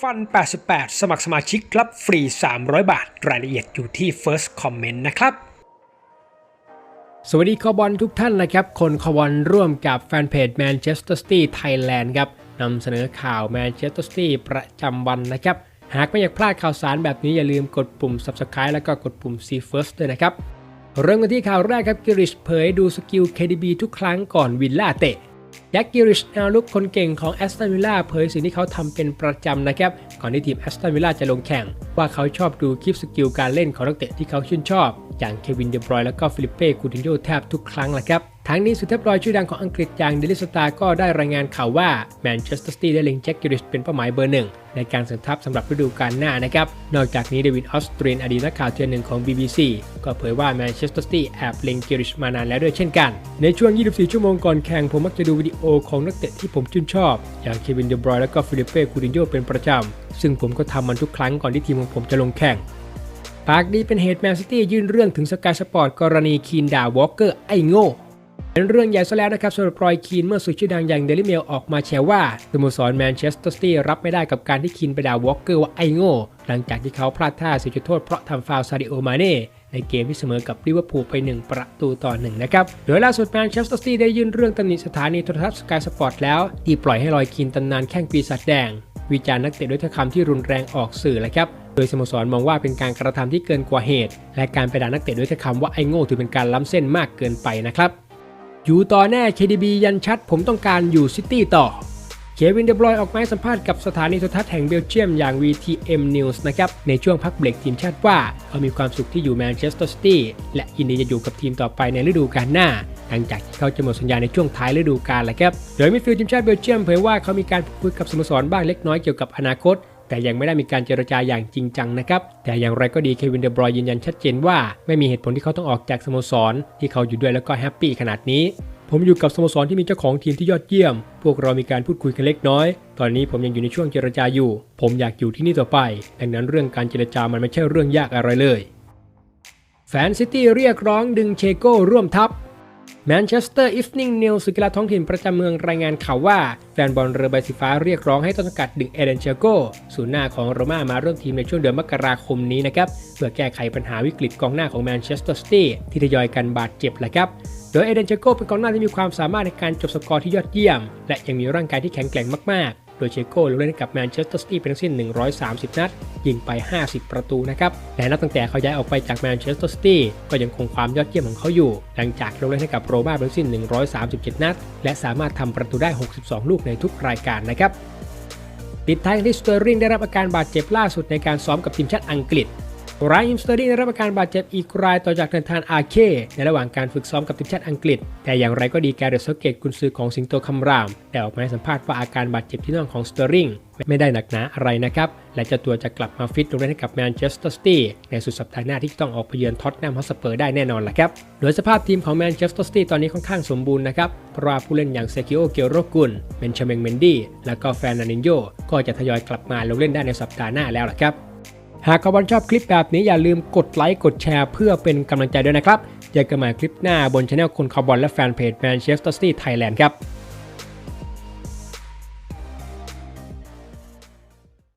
ฟัน 88 สมัครสมาชิกรับฟรี 300 บาท รายละเอียดอยู่ที่ first comment นะครับ สวัสดีคอบอลทุกท่านนะครับ คนคอบอลร่วมกับแฟนเพจ Manchester City Thailand ครับนำเสนอข่าว Manchester City ประจำวันนะครับ หากไม่อยากพลาดข่าวสารแบบนี้อย่าลืมกดปุ่ม Subscribe แล้วก็กดปุ่ม See First ด้วยนะครับ เริ่มกันที่ข่าวแรกครับกิริชเผยดูสกิล KDB ทุกครั้งก่อนวิลล่าเตะ แจ็คกิริชแนวลุกคนเก่งของแอสตันวิลล่าเผยสิ่งที่เขาทำเป็นประจำนะครับ ก่อนที่ทีมแอสตันวิลล่าจะลงแข่ง ว่าเขาชอบดูคลิปสกิลการเล่นของนักเตะที่เขาชื่นชอบ อย่างเควินเดบรอยและก็ฟิลิปเป้คูตินโยแทบทุกครั้งแหละครับ ทั้งนี้สุดเทพรอยชื่อดังของอังกฤษอย่างเดลิสตาก็ได้รายงานข่าวว่าแมนเชสเตอร์ซิตี้ได้เล็งแจ็คกิริชเป็นเป้าหมายเบอร์หนึ่งในการเสริมทัพสำหรับฤดูกาลหน้านะครับ นอกจากนี้เดวิดออสตรียนอดีตนักข่าวเทียนหนึ่งของ BBC ก็เผยว่าแมนเชสเตอร์ซิตี้แอบเล็งกิริชมานานแล้วด้วยเช่นกัน ในช่วง 24 ชั่วโมงก่อนแข่งผมมักจะดูวิดีโอของนักเตะที่ผมชื่นชอบ อย่างเควินเดบรอยและก็ฟิลิปเป้คูตินโยเป็นประจำ ซึ่งผมก็ทำมันทุกครั้งก่อนที่ทีมของผมจะลงแข่งปากดีเป็นเหตุแมนซิตี้ยื่นเรื่องถึงสกายสปอร์ตกรณีคีนดาวอลเกอร์ไอ้โง่ เป็นเรื่องใหญ่ซะแล้วนะครับสำหรับรอยคีนเมื่อสื่อชื่อดังอย่างเดลิเมลออกมาแชร์ว่าสโมสรแมนเชสเตอร์ซิตี้รับไม่ได้กับการที่คีนไปด่าวอลเกอร์ว่าไอโง่หลังจากที่เขาพลาดท่าเสียจุดโทษเพราะทำฟาวล์ซาดิโอมาเน่ในเกมที่เสมอกับลิเวอร์พูลไป 1 ประตูต่อหนึ่งนะครับ โดยล่าสุดแมนเชสเตอร์ซิตี้ได้ยื่นเรื่องตำหนิสถานีโทรทัศน์สกายสปอร์ตแล้วที่ปล่อยให้รอยคีนตำนานแข้งปีศาจแดง วิจารณ์นักเตะด้วยถ้อยคำที่รุนแรงออกสื่อเลยครับโดยสโมสรมองว่าเป็นการกระทำที่เกินกว่าเหตุ และการไปด่านักเตะด้วยคำว่าไอ้โง่ถือเป็นการล้ำเส้นมากเกินไปนะครับ อยู่ต่อแน่ KDB ยันชัด ผมต้องการอยู่ซิตี้ต่อ เควินเดบรอยออกมาสัมภาษณ์กับสถานีโทรทัศน์แห่งเบลเยียมอย่าง VTM News นะครับ ในช่วงพักเบรกทีมชาติว่าเขามีความสุขที่อยู่แมนเชสเตอร์ซิตี้และยินดีจะอยู่กับทีมต่อไปในฤดูกาลหน้าหลังจากที่เขาจะหมดสัญญาในช่วงท้ายฤดูกาลแล้วครับ โดยมิดฟิลด์ทีมชาติเบลเยียมเผยว่าเขามีการพูดคุยกับสโมสรบ้างเล็กน้อยเกี่ยวกับอนาคต แต่ยังไม่ได้มีการเจรจาอย่างจริงจังนะครับ แต่อย่างไรก็ดีเควินเดบรอยยืนยันชัดเจนว่าไม่มีเหตุผลที่เขาต้องออกจากสโมสร ที่เขาอยู่ด้วยแล้วก็แฮปปี้ขนาดนี้ ผมอยู่กับสโมสรที่มีเจ้าของทีมที่ยอดเยี่ยม พวกเรามีการพูดคุยกันเล็กน้อย ตอนนี้ผมยังอยู่ในช่วงเจรจาอยู่ ผมอยากอยู่ที่นี่ต่อไป ดังนั้นเรื่องการเจรจามันไม่ใช่เรื่องยากอะไรเลย แฟนซิตี้เรียกร้องดึงเชโก้ร่วมทัพ แมนเชสเตอร์อีฟนิงนิวส์กีฬาท้องถิ่นประจำเมืองรายงานข่าวว่า แฟนบอลเรือใบสีฟ้าเรียกร้องให้ต้นสังกัดดึงเอเดนเชโกศูนย์หน้าของโรม่ามาร่วมทีมในช่วงเดือนมกราคมนี้นะครับเพื่อแก้ไขปัญหาวิกฤตกองหน้าของแมนเชสเตอร์ซิตี้ที่ทยอยกันบาดเจ็บแหละครับโดยเอเดนเชโกเป็นกองหน้าที่มีความสามารถในการจบสกอร์ที่ยอดเยี่ยม และยังมีร่างกายที่แข็งแกร่งมากๆ โดยเชโก้ลงเล่นกับแมนเชสเตอร์ซิตี้เป็นทั้งสิ้น 130 นัด ยิงไป 50 ประตูนะครับ และนับตั้งแต่เขาย้ายออกไปจากแมนเชสเตอร์ซิตี้ก็ยังคงความยอดเยี่ยมของเขาอยู่ หลังจากลงเล่นให้กับโรม่าเป็นทั้งสิ้น 137 นัด และสามารถทำประตูได้ 62 ลูกในทุกรายการนะครับปิดท้ายที่สเตอร์ริงได้รับอาการบาดเจ็บล่าสุดในการซ้อมกับทีมชาติอังกฤษ ไรอันสเตอร์ริงได้รับอาการบาดเจ็บอีกรายต่อจากเดินทางอาเคในระหว่างการฝึกซ้อมกับทีมชาติอังกฤษ แต่อย่างไรก็ดีแกเรตเซเกตกุนซือของสิงโตคำรามแต่ออกมาให้สัมภาษณ์ว่าอาการบาดเจ็บที่น่องของสเตอร์ริงไม่ได้หนักหนาอะไรนะครับ และเจ้าตัวจะกลับมาฟิตลงเล่นให้กับแมนเชสเตอร์ซิตี้ในสุดสัปดาห์หน้าที่ต้องออกไปเยือนท็อตแนมฮอสเปอร์ได้แน่นอนแหละครับ โดยสภาพทีมของแมนเชสเตอร์ซิตี้ตอนนี้ค่อนข้างสมบูรณ์นะครับเพราะว่าผู้เล่นอย่างเซกิโอเกโรกุนเบนชาเมงเมนดี้และก็แฟนนานินโยก็จะทยอยกลับมาลงเล่นได้ในสัปดาห์หน้าแล้วล่ะครับ หากคุณชอบคลิปแบบนี้อย่าลืมกดไลค์กดแชร์เพื่อเป็นกำลังใจด้วยนะครับ เจอกันใหม่คลิปหน้าบนช anel คนคาร์บอนและแฟนเพจแมนเชสเตอร์ซิตี้ไทยแลนด์ครับ